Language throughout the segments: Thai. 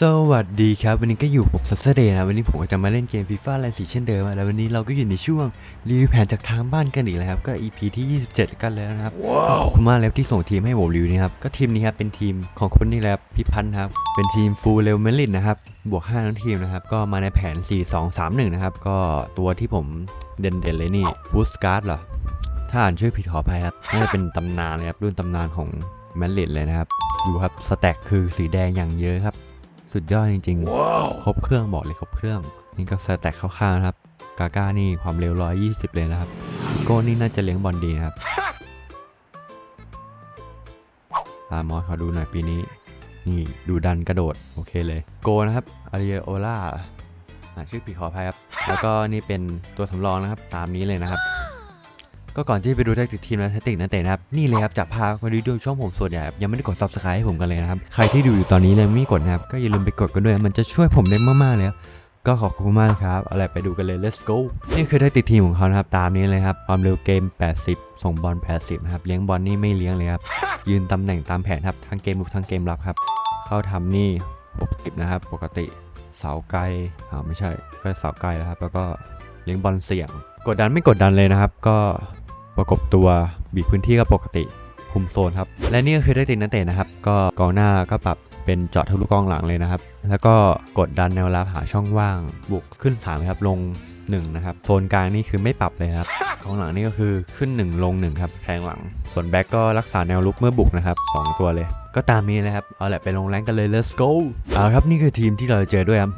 สวัสดีครับ วันนี้ก็อยู่ผมซัสเดย์นะวันนี้ผมก็จะมาเล่นเกมฟีฟ่าแลนสีเช่นเดิมอะแล้ววันนี้เราก็อยู่ในช่วงรีวิวแผนจากทางบ้านกันอีกแล้วครับ ก็ EP ที่ 27 กันแล้วนะครับขอบคุณมากเลยครับที่ส่งทีมให้ผมรีวิวนี่ครับ ก็ทีมนี้ครับเป็นทีมของคนนี่แหละครับพิพันธ์ครับ เป็นทีมฟูลเรลเมลินนะครับ บวก 5 ทั้งทีมนะครับ ก็มาในแผน 4-2-3-1 นะครับ ก็ตัวที่ผมเด่นๆเลยนี่บูสการ์ดเหรอ ถ้าอ่านชื่อผิดขออภัยครับน่าจะเป็นตำนานเลยครับรุ่นตำนานของแมนลิดเลยนะครับ ดูครับสแต็กคือสีแดงอย่างเยอะครับ สุดยอดจริงๆครบเครื่องบอกเลยครบเครื่อง นี่ก็สแต็กคร่าวๆนะครับ กาก้านี่ความเร็ว 120 เลยนะครับ โก้นี่น่าจะเลี้ยงบอลดีนะครับตามอสขอดูหน่อยปีนี้ นี่ดูดันกระโดด โอเคเลย โกนะครับอาริโอล่าอ่านชื่อผิดขออภัยครับ แล้วก็นี่เป็นตัวสำรองนะครับ ตามนี้เลยนะครับ ก็ก่อนที่จะไปดูแทคติกทีมและแทคติกนักเตะนะครับนี่เลยครับจะพามาดูดูช่องผมส่วนใหญ่ครับยังไม่ได้กด subscribe ให้ผมกันเลยนะครับใครที่ดูอยู่ตอนนี้เลยไม่กดนะครับก็อย่าลืมไปกดกันด้วยมันจะช่วยผมได้มากๆเลยก็ขอบคุณมากครับเอาอะไรไปดูกันเลย let's go นี่คือแทคติกทีมของเขานะครับ ตามนี้เลยครับ ความเร็วเกม 80 ส่งบอล 80 นะครับ เลี้ยงบอลนี่ไม่เลี้ยงเลยครับ ยืนตำแหน่งตามแผนครับ ทั้งเกมลุกทั้งเกมรับครับ เข้าทำนี่ 60 นะครับ ปกติ เสาไกลอ่าไม่ใช่ก็เสาไกลนะครับ แล้วก็เลี้ยงบอลเสี่ยง กดดันไม่กดดันเลยนะครับ ก็ ประกบตัวบีบพื้นที่ก็ปกติคุมโซนครับ และนี่ก็คือได้ติกนักเตะนะครับ ก็กองหน้าก็ปรับเป็นเจาะทะลุกองหลังเลยนะครับ แล้วก็กดดันแนวรับหาช่องว่าง บุกขึ้น3ครับลง1นะครับโซนกลางนี่คือไม่ปรับเลยครับกองหลังนี่ก็คือขึ้น 1 ลง1ครับแทงหลัง ส่วนแบ็กก็รักษาแนวลุกเมื่อบุกนะครับ2ตัวเลย ก็ตามนี้นะครับเอาแหละไปลงแรงกันเลย let's go เอาครับนี่คือทีมที่เราจะเจอด้วยครับ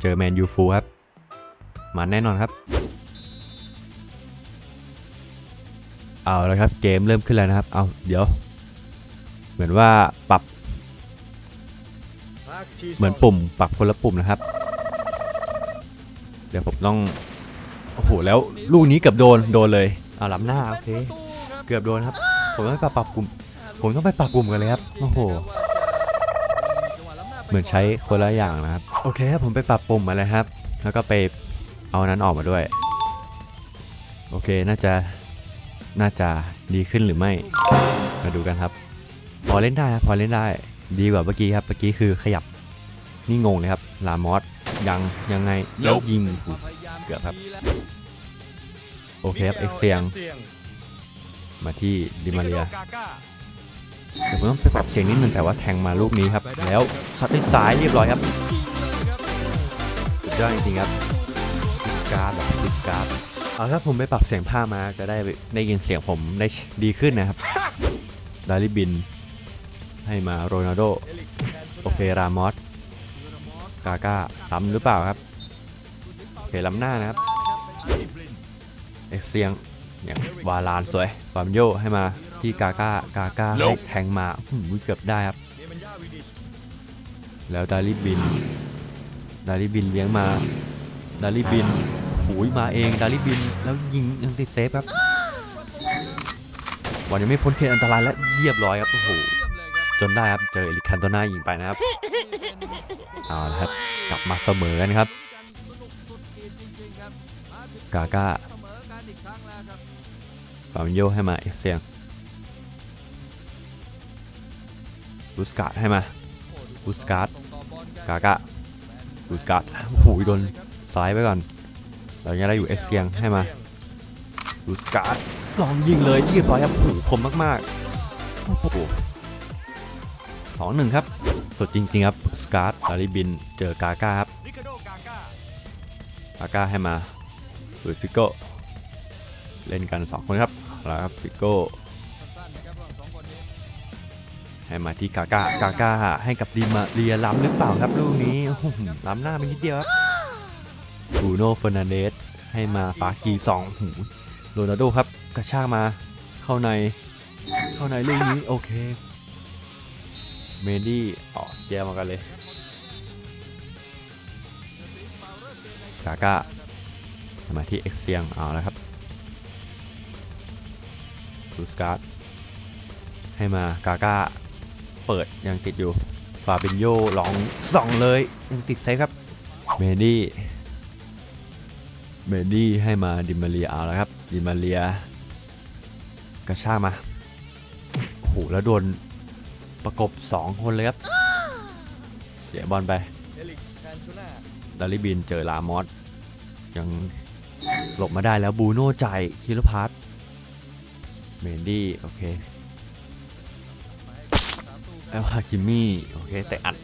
เจอแมนยูฟูครับมาแน่นอนครับ เอาแล้วครับเกมเริ่มขึ้นแล้วนะครับ เอาเดี๋ยว เหมือนว่าปรับ เหมือนปุ่มปรับคนละปุ่มนะครับ เดี๋ยวผมต้อง โอ้โห แล้วลูกนี้เกือบโดน โดนเลยเอาล้ำหน้า โอเค เกือบโดนครับ ผมต้องไปปรับปุ่ม ผมต้องไปปรับปุ่มกันเลยครับ โอ้โห เหมือนใช้คนละอย่างนะครับ โอเคครับ ผมไปปรับปุ่มมาแล้วครับ แล้วก็ไปเอานั้นออกมาด้วย โอเค น่าจะ น่าจะดีขึ้นหรือไม่ มาดูกันครับ พอเล่นได้ครับพอเล่นได้ดีกว่าเมื่อกี้ครับ เมื่อกี้คือขยับ นี่งงเลยครับ ลามอสยังยังไงแล้วยิงเกือบครับโอเคครับเอ็กเซียง มาที่ดิมาเรียเดี๋ยวผมต้องไปปรับเสียงนิดนึงแต่ว่าแทงมาลูกนี้ครับ แล้วช็อตด้วยซ้ายเรียบร้อยครับสุดยอดจริงๆครับติดการ์ดแบบติดการ์ด เอาครับผมไปปรับเสียงภามาจะได้ได้ยินเสียงผมได้ดีขึ้นนะครับ ดาริบิน ให้มาโรนัลโด โอเค รามอส กาก้าล้ำหรือเปล่าครับ โอเค ล้ำหน้านะครับ เอ็กเซียงอย่างวาลานสวยฟามโยให้มาที่กาก้ากาก้าให้แทงมาหือเกือบได้ครับ แล้วดาริบิน ดาริบินเลี้ยงมา ดาริบิน หูยมาเองดาริบินแล้วยิงยังติดเซฟครับบอลยังไม่พ้นเขตอันตรายและเรียบร้อยครับโอ้โหจนได้ครับเจอเอลิคันโตนายิงไปนะครับเอาละครับกลับมาเสมอกันครับกาก้าฟามโยให้มาเอ็กเซียงบูสการ์ดให้มาบูสการ์ดกากะบูสการ์ดโอ้โหโดนซ้ายไปก่อน เรายังได้อยู่เอ็กเซียงให้มาบูสการ์ดลองยิงเลยเรียบร้อยครับโอ้โหคมมากๆโอ้โหสองหนึ่งครับสุดจริง ๆ ครับบูสการ์ดลาริบินเจอกาก้าครับกาก้าให้มาลุยฟิโก้เล่นกัน 2 คนครับแล้วครับฟิโก้ให้มาที่กาก้ากาก้าให้กับดีมาเรียล้ำหรือเปล่าครับลูกนี้อื้อหือล้ำหน้าไปนิดเดียวครับ บูโน่เฟอร์นันเดสให้มาปากีสองหูโรนัลโดครับกระชากมาเข้าในเข้าในลูกนี้โอเค เมนดี้อ๋อแยกมากันเลยกาก้ามาที่เอ็กเซียงเอาแล้วครับบูสการ์ดให้มากาก้าเปิดยังติดอยู่ฟาเบนโยลองส่องเลยยังติดเซฟครับเมดี้ เมดี้ให้มาดิมาเรียเอาแล้วครับดิมาเรียกระชากมาโอ้โหแล้วโดนประกบ 2 คนเลยครับสียบอลไปเอลิกแคนชูน่าดาริบินเจอลามอสยังหลบมาได้แล้วบูโน่จ่ายคิรพัทเมนดี้โอเคแล้วฮาคิมี่โอเคแต่อัด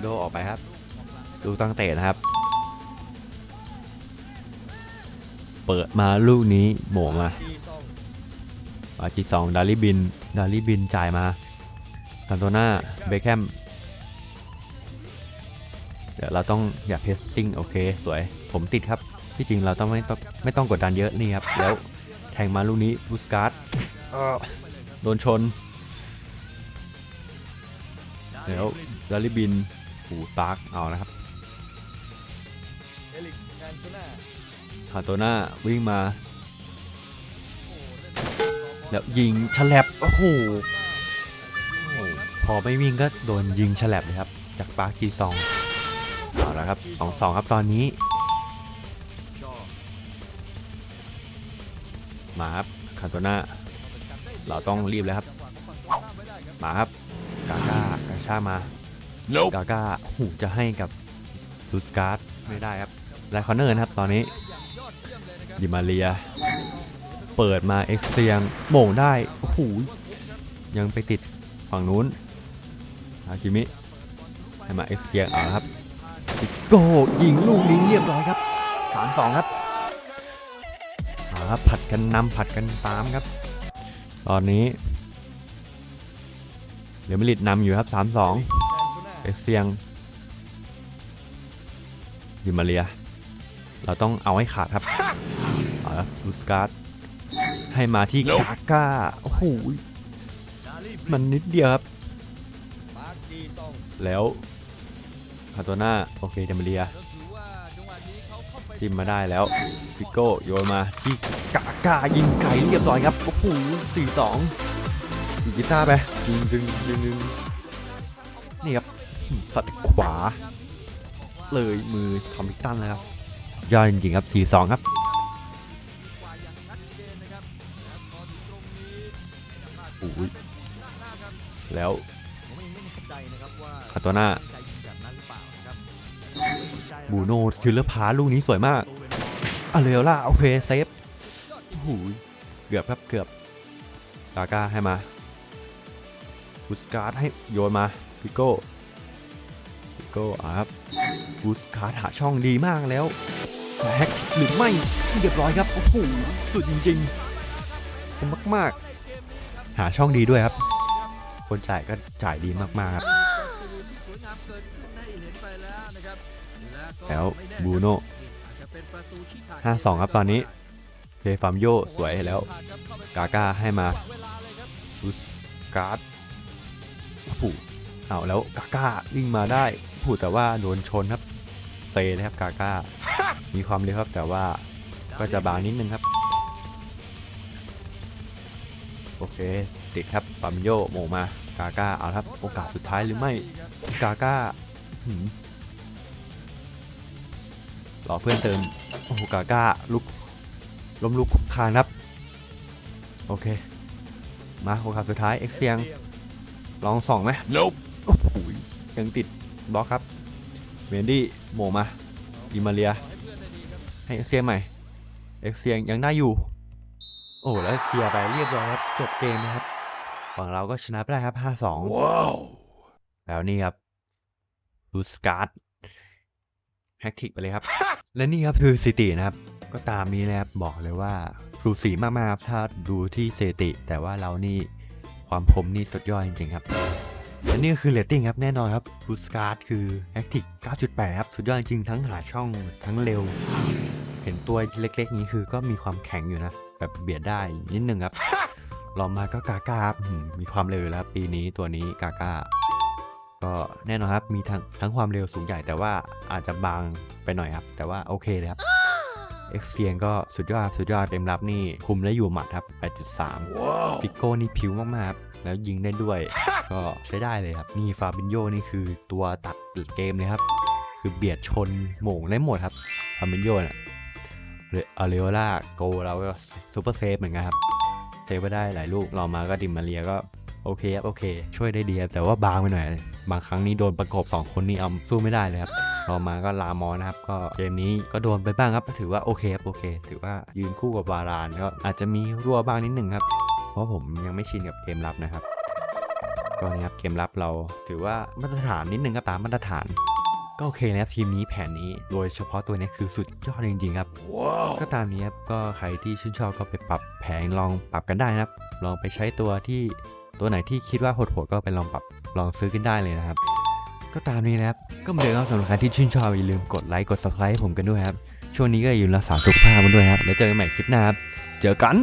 โดออกไปครับ ดูตั้งเตะนะครับ เปิดมาลูกนี้โหม่งมาอาจีสองดาริบิน ดาริบินจ่ายมาคันโตนาเบคแฮม เดี๋ยวเราต้องอย่าเพสซิ่งโอเค สวย ผมติดครับ ที่จริงเราต้องไม่ต้องไม่ต้องกดดันเยอะนี่ครับ แล้วแทงมาลูกนี้บูสการ์ดโดนชน เดี๋ยวดาริบินหูตากเอานะครับ เอลิกแคนชูน่าคาโตนาวิ่งมาโอ้เล่นแล้วยิงฉลับโอ้โหโอ้โห พอไม่วิ่งก็โดนยิงฉลับเลยครับ จากปาร์คจีซอง เอาละครับสองสองครับตอนนี้ชอมาครับคาโตนาเราต้องรีบเลยครับ มาครับ กาก้ากาชามา Nope กาก้าหูจะให้กับลูสการ์ดไม่ได้ครับไลคอนเนอร์นะครับตอนนี้ ดิมาเรีย เปิดมาเอ็กเซียงโหม่งได้ โอ้โห ยังไปติดฝั่งนู้นฮาคิมิ ให้มาเอ็กเซียงเอาละครับติโก้ยิงลูกนี้เรียบร้อยครับ 3-2 ครับเอาครับ ผัดกันนำผัดกันตามครับ ตอนนี้เรอัลมาดริดนำอยู่ครับ 3-2 เอ็กเซียงดิมาเรีย เราต้องเอาให้ขาดครับเอาละลูสการ์ดให้มาที่กาก้าโอ้โหมันนิดเดียวครับ แล้วคาโตนาโอเคเดมาเรียจิ้มมาได้แล้วพิโก้โยนมาที่กากายิงไก่เรียบร้อยครับโอ้โหสี่สองยิงกีตาร์ไปยิงดึงดึงดึงนี่ครับสัดขวา เลยมือทอมพิกตันเลยครับ ยอดจริงๆครับสี่สองครับโอ้ยแล้วผมเองไม่แน่ใจนะครับว่าคาโตนาใจยิงแบบนั้นหรือเปล่านะครับบูโน่คิลเลอร์พาลูกนี้สวยมากอะเรโอล่าโอเคเซฟโอ้โหเกือบครับเกือบกาก้าให้มาบูสการ์ดให้โยนมาพิโก้พิโก้อะครับบูสการ์ดหาช่องดีมากแล้ว แฮกหรือไม่เรียบร้อยครับโอ้โหสุดจริงๆคมมากๆ หาช่องดีด้วยครับ คนจ่ายก็จ่ายดีมากๆครับแล้วบูโน่5-2ครับตอนนี้เทฟามโยสวยแล้ว กาก้าให้มาบูสการ์ดโอ้เอาแล้วกาก้าวิ่งมาได้ผูดแต่ว่าโดนชนครับ ซนะครับกาก้า มีความเร็วครับแต่ว่าก็จะบางนิดนึงครับ โอเค ติดครับฟามโยโหมงมากาก้าเอาครับโอกาสสุดท้ายหรือไม่กาก้าหืมรอเพื่อนเติมโอ้โหกาก้าลุกล้มลุกคุกคานครับโอเค มาโอกาสสุดท้ายเอ็กเซียงลองส่องไหม Nope โอ้โหยังติดบล็อกครับ เวนดี้โหมงมาดิมาเรีย ให้เอ็กเซียงใหม่ เอ็กเซียงยังได้อยู่ โอ้แล้วเคลียร์ไปเรียบร้อยครับ จบเกมนะครับ ฝั่งเราก็ชนะไปได้ครับ 5-2 Wow แล้วนี่ครับดูสการ์ดแฮกทิกไปเลยครับ และนี่ครับคือสถิตินะครับ ก็ตามนี้นะครับบอกเลยว่าสูสีมากๆครับถ้าดูที่สถิติ แต่ว่าเรานี่ความคมนี่สุดยอดจริงๆครับ และนี่ก็คือเรตติ้งครับแน่นอนครับบูสการ์ดคือแอคทิก9.8 ครับ สุดยอดจริงทั้งหาช่องทั้งเร็ว เห็นตัวเล็กๆนี้คือก็มีความแข็งอยู่นะ แบบเบียดได้นิดนึงครับลองมาก็กากาครับมีความเร็วแล้วปีนี้ตัวนี้กากาก็แน่นอนครับมีทั้งทั้งความเร็วสูงใหญ่แต่ว่าอาจจะบางไปหน่อยครับ แต่ว่าโอเคเลยครับ เอ็กเซียงก็สุดยอดครับสุดยอดเต็มรับนี่ คุมได้อยู่หมัดครับ 8.3 Wow ฟิโก้นี่ผิวมากๆครับแล้วยิงได้ด้วย ก็ใช้ได้เลยครับ นี่ฟาบินโยนี่คือตัวตัดเกมเลยครับ คือเบียดชนโหม่งได้หมดครับฟาบินโยเนี่ยอาเรโอล่าโกเราก็ซูเปอร์เซฟเหมือนกันครับ เซฟไว้ได้หลายลูกเรามาก็ดิมมาเรียก็โหโอเคครับโอเค ช่วยได้ดีครับแต่ว่าบางไปหน่อย บางครั้งนี้โดนประกบสองคนนี่เอาสู้ไม่ได้เลยครับ ต่อมาก็ลามอนะครับ ก็เกมนี้ก็โดนไปบ้างครับก็ถือว่าโอเคครับโอเค ถือว่ายืนคู่กับบารานก็อาจจะมีรั่วบ้างนิดหนึ่งครับ เพราะผมยังไม่ชินกับเกมรับนะครับ ก็นี่ครับเกมรับเราถือว่ามาตรฐานนิดนึงครับตามมาตรฐานก็โอเคนะครับทีมนี้แผนนี้โดยเฉพาะตัวนี้คือสุดยอดจริงๆครับก็ตามนี้ครับก็ใครที่ชื่นชอบก็ไปปรับแผนลองปรับกันได้นะครับ ลองไปใช้ตัวที่ตัวไหนที่คิดว่าโหดๆก็ไปลองปรับลองซื้อกันได้เลยนะครับ ก็ตามนี้นะครับ ก็เหมือนเดิมครับสำหรับใครที่ชื่นชอบอย่าลืมกดไลค์กด subscribe ให้ผมกันด้วยครับ ช่วงนี้ก็อย่าลืมรักษาสุขภาพกันด้วยครับ แล้วเจอกันใหม่คลิปหน้าครับ เจอกัน